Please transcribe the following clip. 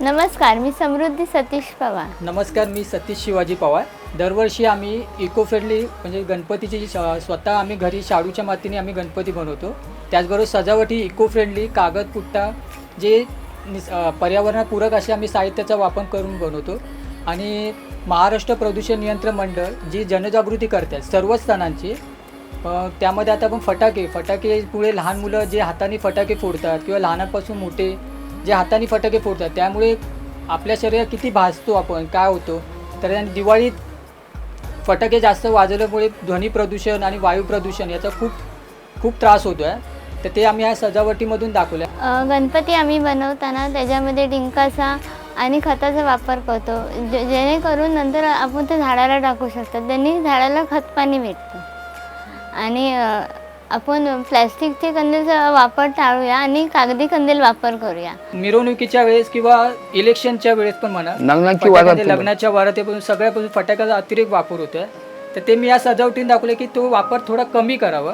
नमस्कार मी समृद्धी सतीश पवार. नमस्कार मी सतीश शिवाजी पवार. दरवर्षी आम्ही इको फ्रेंडली म्हणजे गणपतीची जी स्वतः आम्ही घरी शाडूच्या मातीने आम्ही गणपती बनवतो. त्याचबरोबर सजावटी इको फ्रेंडली कागद पुट्टा जे निस अ, असे आम्ही साहित्याचा वापर करून बनवतो. आणि महाराष्ट्र प्रदूषण नियंत्रण मंडळ जी जनजागृती करतात सर्वच सणांची अ, त्यामध्ये आता आपण फटाके फटाके पुढे लहान मुलं जे हाताने फटाके फोडतात किंवा लहानापासून मोठे जे हाताने फटाके फोडतात त्यामुळे आपल्या शरीरात किती भासतो आपण काय होतो? तर दिवाळीत फटाके जास्त वाजवल्यामुळे ध्वनी प्रदूषण आणि वायू प्रदूषण याचा खूप खूप त्रास होतो आहे तर ते आम्ही या सजावटीमधून दाखवलं गणपती आम्ही बनवताना त्याच्यामध्ये डिंकाचा आणि खताचा वापर करतो. जे जेणेकरून नंतर आपण ते झाडाला टाकू शकतो. त्यांनी झाडाला खतपाणी भेटतं. आणि आपण प्लॅस्टिकचे कंदीलचा वापर टाळूया आणि कागदी कंदील वापर करूया. मिरवणुकीच्या वेळेस किंवा इलेक्शनच्या वेळेस पण म्हणा लग्नाची वारात फटाक्याचे लग्नाच्या वारातेपासून सगळ्यापासून फटाक्याचा अतिरेक वापर होतो आहे तर ते मी या सजावटीने दाखवले की तो वापर थोडा कमी करावा.